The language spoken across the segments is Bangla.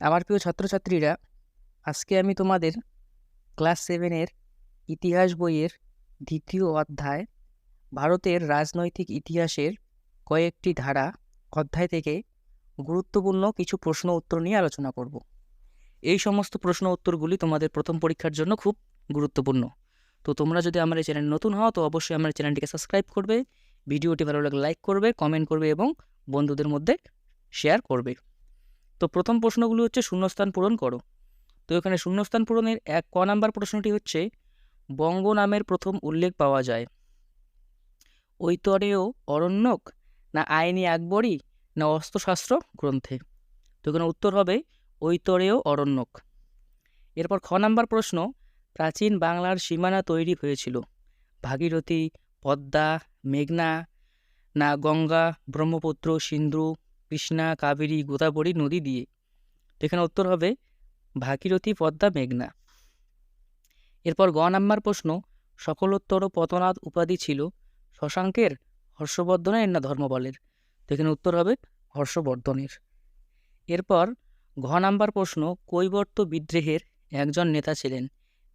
আমার প্রিয় ছাত্রছাত্রীরা, আজকে আমি তোমাদের ক্লাস সেভেনের ইতিহাস বইয়ের দ্বিতীয় অধ্যায়, ভারতের রাজনৈতিক ইতিহাসের কয়েকটি ধারা অধ্যায় থেকে গুরুত্বপূর্ণ কিছু প্রশ্ন উত্তর নিয়ে আলোচনা করব। এই সমস্ত প্রশ্ন উত্তরগুলি তোমাদের প্রথম পরীক্ষার জন্য খুব গুরুত্বপূর্ণ। তো তোমরা যদি আমার এই চ্যানেল নতুন হও, তো অবশ্যই আমার চ্যানেলটিকে সাবস্ক্রাইব করবে, ভিডিওটি ভালো লাগলে লাইক করবে, কমেন্ট করবে এবং বন্ধুদের মধ্যে শেয়ার করবে। তো প্রথম প্রশ্নগুলো হচ্ছে শূন্যস্থান পূরণ করো। তো এখানে শূন্যস্থান পূরণের এক, ক নাম্বার প্রশ্নটি হচ্ছে, বঙ্গ নামের প্রথম উল্লেখ পাওয়া যায়। ঐতরেয় অরণ্যক না আইনি আকবরী না অস্ত্রশাস্ত্র গ্রন্থে? তো এখানে উত্তর হবে, ঐতরেয় অরণ্যক। এরপর খ নাম্বার প্রশ্ন, প্রাচীন বাংলার সীমানা তৈরি হয়েছিল। ভাগীরথী, পদ্মা, মেঘনা না গঙ্গা, ব্রহ্মপুত্র, সিন্ধু কৃষ্ণা, কাবেরী, গোদাবরী নদী দিয়ে। এখানে উত্তর হবে ভাগীরথী পদ্মা মেঘনা। এরপর গ নাম্বার প্রশ্ন, সকলোত্তর পতনাথ উপাধি ছিল শশাঙ্কের? হর্ষবর্ধনের না ধর্মবলের? তো এখানে উত্তর হবে হর্ষবর্ধনের। এরপর ঘ নাম্বার প্রশ্ন, কৈবর্ত বিদ্রোহের একজন নেতা ছিলেন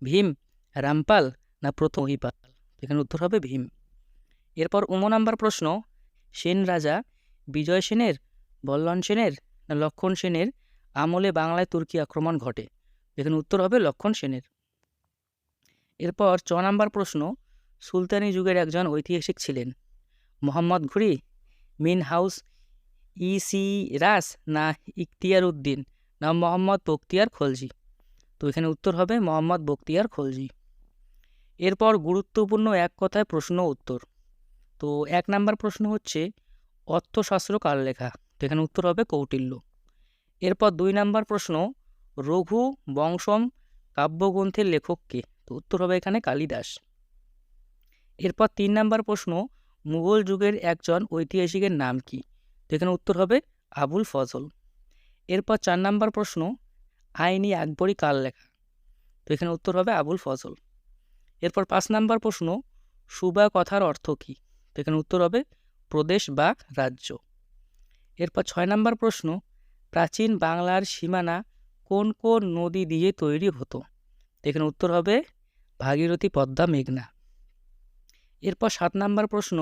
ভীম রামপাল না প্রথম মহিপাল এখানে উত্তর হবে ভীম। এরপর উম নাম্বার প্রশ্ন, সেন রাজা বিজয় সেনের বল্লন সেনের না লক্ষণ সেনের আমলে বাংলায় তুর্কি আক্রমণ ঘটে। এখানে উত্তর হবে লক্ষণ সেনের। এরপর চ নাম্বার প্রশ্ন, সুলতানি যুগের একজন ঐতিহাসিক ছিলেন। মোহাম্মদ ঘুরি, মিন হাউস ইসি রাস না ইখতিয়ার উদ্দিন না মোহাম্মদ বক্তিয়ার খলজি? তো এখানে উত্তর হবে মোহাম্মদ বক্তিয়ার খলজি। এরপর গুরুত্বপূর্ণ এক কথায় প্রশ্ন উত্তর। তো এক নাম্বার প্রশ্ন হচ্ছে, অর্থশাস্ত্র কার লেখা? তো এখানে উত্তর হবে কৌটিল্য। এরপর দুই নাম্বার প্রশ্ন, রঘু বংশম কাব্যগ্রন্থের লেখককে তো উত্তর হবে এখানে কালিদাস। এরপর তিন নাম্বার প্রশ্ন, মুঘল যুগের একজন ঐতিহাসিকের নাম কি? তো এখানে উত্তর হবে আবুল ফজল। এরপর চার নাম্বার প্রশ্ন, আইনি আকবরী কার লেখা? তো এখানে উত্তর হবে আবুল ফজল। এরপর পাঁচ নাম্বার প্রশ্ন, সুবা কথার অর্থ কী? তো এখানে উত্তর হবে প্রদেশ বা রাজ্য। এরপর ছয় নম্বর প্রশ্ন, প্রাচীন বাংলার সীমানা কোন কোন নদী দিয়ে তৈরি হতো? এখানে উত্তর হবে ভাগীরথী পদ্মা মেঘনা। এরপর সাত নম্বর প্রশ্ন,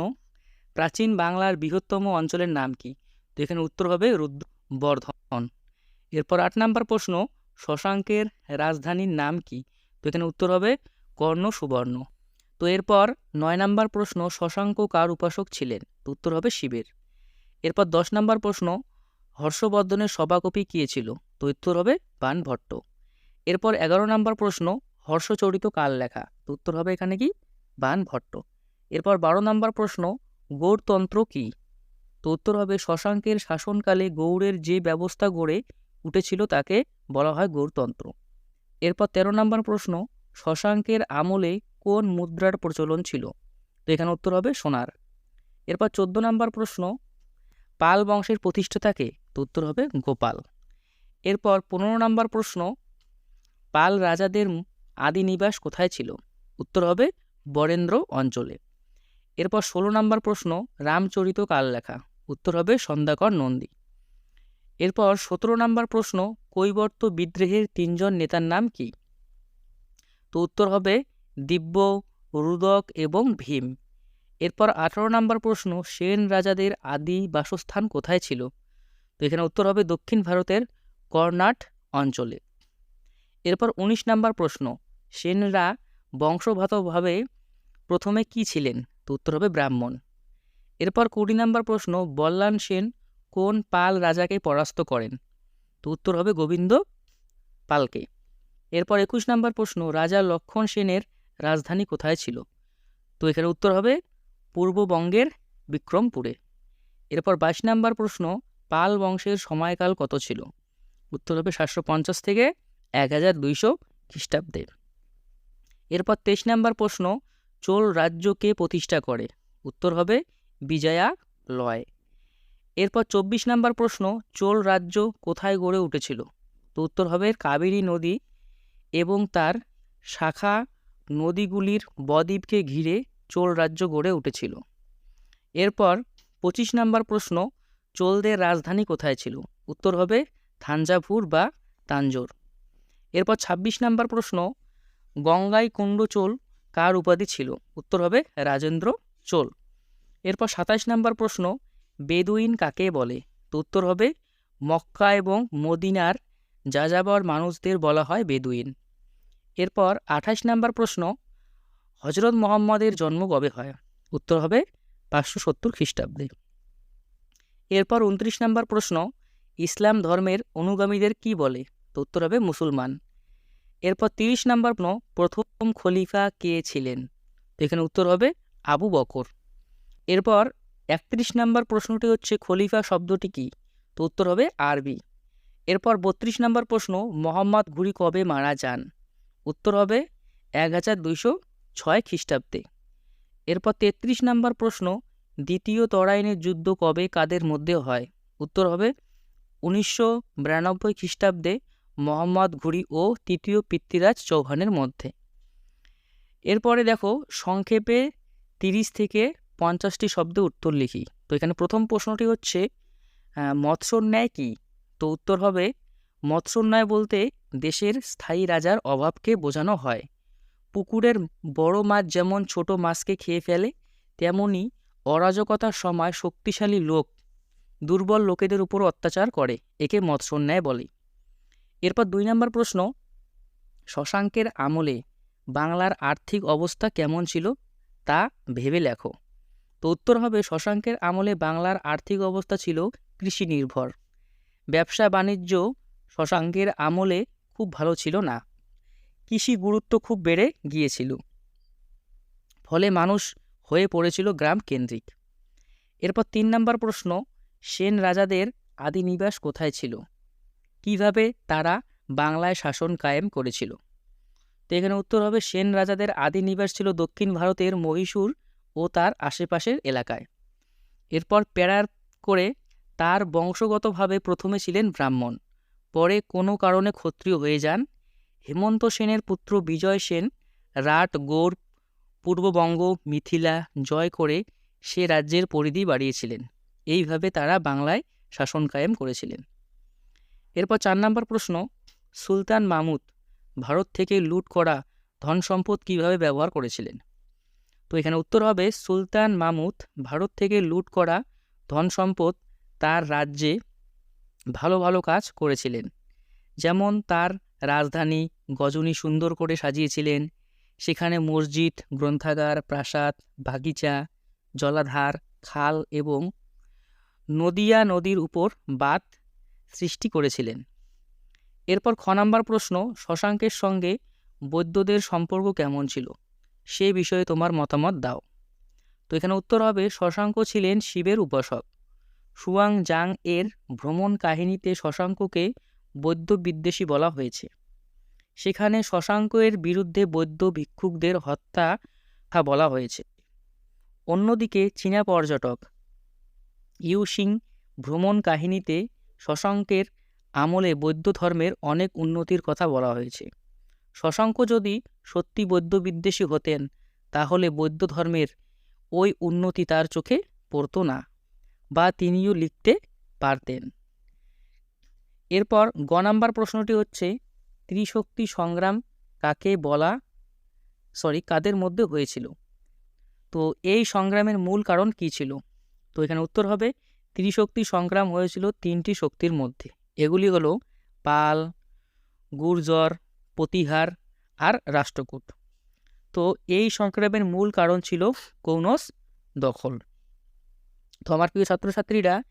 প্রাচীন বাংলার বৃহত্তম অঞ্চলের নাম কি? তো এখানে উত্তর হবে রুদ্র বর্ধন এরপর আট নম্বর প্রশ্ন, শশাঙ্কের রাজধানীর নাম কি? তো এখানে উত্তর হবে কর্ণ সুবর্ণ তো এরপর নয় নম্বর প্রশ্ন, শশাঙ্ক কার উপাসক ছিলেন? উত্তর হবে শিবের। এরপর দশ নম্বর প্রশ্ন, হর্ষবর্ধনের সভাকপি কে ছিল? তো উত্তর হবে বানভট্ট এরপর এগারো নম্বর প্রশ্ন, হর্ষচরিত কাল লেখা। তো উত্তর হবে এখানে কি? বানভট্ট এরপর বারো নম্বর প্রশ্ন, গৌরতন্ত্র কি? তো উত্তর হবে শশাঙ্কের শাসনকালে গৌড়ের যে ব্যবস্থা গড়ে উঠেছিল তাকে বলা হয় গৌরতন্ত্র। এরপর তেরো নম্বর প্রশ্ন, শশাঙ্কের আমলে কোন মুদ্রার প্রচলন ছিল? তো এখানে উত্তর হবে সোনার। এরপর চোদ্দ নম্বর প্রশ্ন পাল বংশের প্রতিষ্ঠাতাকে তো উত্তর হবে গোপাল। এরপর পনেরো নম্বর প্রশ্ন, পাল রাজাদের আদি নিবাস কোথায় ছিল? উত্তর হবে বরেন্দ্র অঞ্চলে। এরপর ষোলো নম্বর প্রশ্ন, রামচরিত কাল লেখা উত্তর হবে সন্ধ্যাকর নন্দী। এরপর সতেরো নম্বর প্রশ্ন, কৈবর্ত বিদ্রোহের তিনজন নেতার নাম কি? তো উত্তর হবে দিব্য, রুদক এবং ভীম। এরপর আঠারো নম্বর প্রশ্ন, সেন রাজাদের আদি বাসস্থান কোথায় ছিল? তো এখানে উত্তর হবে দক্ষিণ ভারতের কর্ণাট অঞ্চলে। এরপর ১৯ নম্বর প্রশ্ন, সেনরা বংশগতভাবে প্রথমে কি ছিলেন? তো উত্তর হবে ব্রাহ্মণ। এরপর কুড়ি নম্বর প্রশ্ন, বল্লান সেন কোন পাল রাজাকে পরাস্ত করেন? তো উত্তর হবে গোবিন্দ পালকে। এরপর একুশ নম্বর প্রশ্ন, রাজা লক্ষণ সেনের রাজধানী কোথায় ছিল? তো এখানে উত্তর হবে পূর্ববঙ্গের বিক্রমপুরে। এরপর বাইশ নম্বর প্রশ্ন, পাল বংশের সময়কাল কত ছিল? উত্তর হবে সাতশো পঞ্চাশ থেকে এক হাজার দুইশো খ্রিস্টাব্দে। এরপর তেইশ নম্বর প্রশ্ন, চোল রাজ্যকে প্রতিষ্ঠা করে? উত্তর হবে বিজয়া লয়। এরপর চব্বিশ নম্বর প্রশ্ন, চোল রাজ্য কোথায় গড়ে উঠেছিল? তো উত্তর হবে কাবেরী নদী এবং তার শাখা নদীগুলির বদ্বীপকে ঘিরে চোল রাজ্য গড়ে উঠেছিল। এরপর পঁচিশ নম্বর প্রশ্ন, চোলদের রাজধানী কোথায় ছিল? উত্তর হবে থাঞ্জাভুর বা তাঞ্জোর। এরপর ছাব্বিশ নাম্বার প্রশ্ন, গঙ্গাই কুণ্ড চোল কার উপাধি ছিল? উত্তর হবে রাজেন্দ্র চোল। এরপর সাতাশ নাম্বার প্রশ্ন, বেদুইন কাকে বলে? তো উত্তর হবে মক্কা এবং মদিনার যাযাবর মানুষদের বলা হয় বেদুইন। এরপর আঠাশ নাম্বার প্রশ্ন হজরত মোহাম্মদের জন্ম কবে হয়? উত্তর হবে পাঁচশো সত্তর খ্রিস্টাব্দে। এরপর উনত্রিশ নাম্বার প্রশ্ন, ইসলাম ধর্মের অনুগামীদের কি বলে? তো উত্তর হবে মুসলমান। এরপর তিরিশ নাম্বার প্রশ্ন, প্রথম খলিফা কে ছিলেন? তো এখানে উত্তর হবে আবু বকর। এরপর একত্রিশ নাম্বার প্রশ্নটি হচ্ছে, খলিফা শব্দটি কি? তো উত্তর হবে আরবি। এরপর বত্রিশ নাম্বার প্রশ্ন, মোহাম্মদ ঘুরি কবে মারা যান? উত্তর হবে এক হাজার দুইশো ছয় খ্রিস্টাব্দে। এরপর তেত্রিশ নাম্বার প্রশ্ন দ্বিতীয় তরাইনের যুদ্ধ কবে কাদের মধ্যে হয়? উত্তর হবে উনিশশো বিরানব্বই খ্রিস্টাব্দে মোহাম্মদ ঘুরি ও তৃতীয় পৃথ্বীরাজ চৌহানের মধ্যে। এরপরে দেখো সংক্ষেপে তিরিশ থেকে পঞ্চাশটি শব্দে উত্তর লিখি। তো এখানে প্রথম প্রশ্নটি হচ্ছে আহ, মৎস্যোন্যায় কী? তো উত্তর হবে মৎস্যোন্যায় বলতে দেশের স্থায়ী রাজার অভাবকে বোঝানো হয়। পুকুরের বড় মাছ যেমন ছোট মাছকে খেয়ে ফেলে, তেমনি অরাজকতার সময় শক্তিশালী লোক দুর্বল লোকেদের উপর অত্যাচার করে, একে মৎস্যোন্যায় বলে। এরপর দুই নম্বর প্রশ্ন, শশাঙ্কের আমলে বাংলার আর্থিক অবস্থা কেমন ছিল তা ভেবে লেখো। তো উত্তর হবে, শশাঙ্কের আমলে বাংলার আর্থিক অবস্থা ছিল কৃষি নির্ভর ব্যবসা বাণিজ্য শশাঙ্কের আমলে খুব ভালো ছিল না। কৃষি গুরুত্ব খুব বেড়ে গিয়েছিল। ফলে মানুষ হয়ে পড়েছিল গ্রাম কেন্দ্রিক। এরপর তিন নম্বর প্রশ্ন, সেন রাজাদের আদি নিবাস কোথায় ছিল? কীভাবে তারা বাংলায় শাসন কায়েম করেছিল? তো এখানে উত্তর হবে, সেন রাজাদের আদি নিবাস ছিল দক্ষিণ ভারতের মহীশূর ও তার আশেপাশের এলাকায়। এরপর প্যারার করে তার বংশগতভাবে প্রথমে ছিলেন ব্রাহ্মণ। পরে কোনো কারণে ক্ষত্রিয় হয়ে যান হেমন্ত সেনের পুত্র বিজয় সেন রাট গোর পূর্ববঙ্গ মিথিলা জয় করে সে রাজ্যের পরিধি বাড়িয়েছিলেন। এইভাবে তারা বাংলায় শাসন কায়েম করেছিলেন। এরপর চার নম্বর প্রশ্ন, সুলতান মাহমুদ ভারত থেকে লুট করা ধন সম্পদ কীভাবে ব্যবহার করেছিলেন? তো এখানে উত্তর হবে, সুলতান মামুদ ভারত থেকে লুট করা ধন সম্পদ তার রাজ্যে ভালো ভালো কাজ করেছিলেন। যেমন তার রাজধানী গজনী সুন্দর করে সাজিয়েছিলেন। সেখানে মসজিদ, গ্রন্থাগার, প্রাসাদ, বাগিচা, জলাধার, খাল এবং নদিয়া নদীর উপর বাঁধ সৃষ্টি করেছিলেন। এরপর খ নাম্বার প্রশ্ন, শশাঙ্কের সঙ্গে বৈদ্যদের সম্পর্ক কেমন ছিল? সে বিষয়ে তোমার মতামত দাও। তো এখানে উত্তর হবে, শশাঙ্ক ছিলেন শিবের উপাসক। সুয়াং জাং এর ভ্রমণ কাহিনীতে শশাঙ্ককে বৌদ্ধ বিদ্বেষী বলা হয়েছে। সেখানে শশাঙ্কের বিরুদ্ধে বৌদ্ধ ভিক্ষুকদের হত্যা বলা হয়েছে। অন্যদিকে চীনা পর্যটক ইউসিং ভ্রমণ কাহিনীতে শশাঙ্কের আমলে বৌদ্ধ ধর্মের অনেক উন্নতির কথা বলা হয়েছে। শশাঙ্ক যদি সত্যি বৌদ্ধ বিদ্বেষী হতেন, তাহলে বৌদ্ধ ধর্মের ওই উন্নতি তার চোখে পড়ত না বা তিনিও লিখতে পারতেন। এরপর গ নাম্বার প্রশ্নটি হচ্ছে ত্রিশক্তি সংগ্রাম কাকে বলা সরি কাদের মধ্যে হয়েছিল? তো এই সংগ্রামের মূল কারণ কী ছিল? তো এখানে উত্তর হবে ত্রিশক্তি সংগ্রাম হয়েছিল তিনটি শক্তির মধ্যে। এগুলি হলো পাল, গুর্জর, প্রতিহার আর রাষ্ট্রকূট। তো এই সংগ্রামের মূল কারণ ছিল কৌনস দখল। তো আমার প্রিয় ছাত্রছাত্রীরা,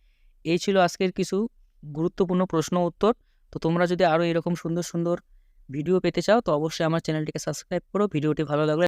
এই ছিল আজকের কিছু গুরুত্বপূর্ণ প্রশ্ন উত্তর। তো তোমরা যদি আরও এরকম সুন্দর সুন্দর ভিডিও পেতে চাও, তো অবশ্যই আমার চ্যানেলটিকে সাবস্ক্রাইব করো। ভিডিওটি ভালো লাগলে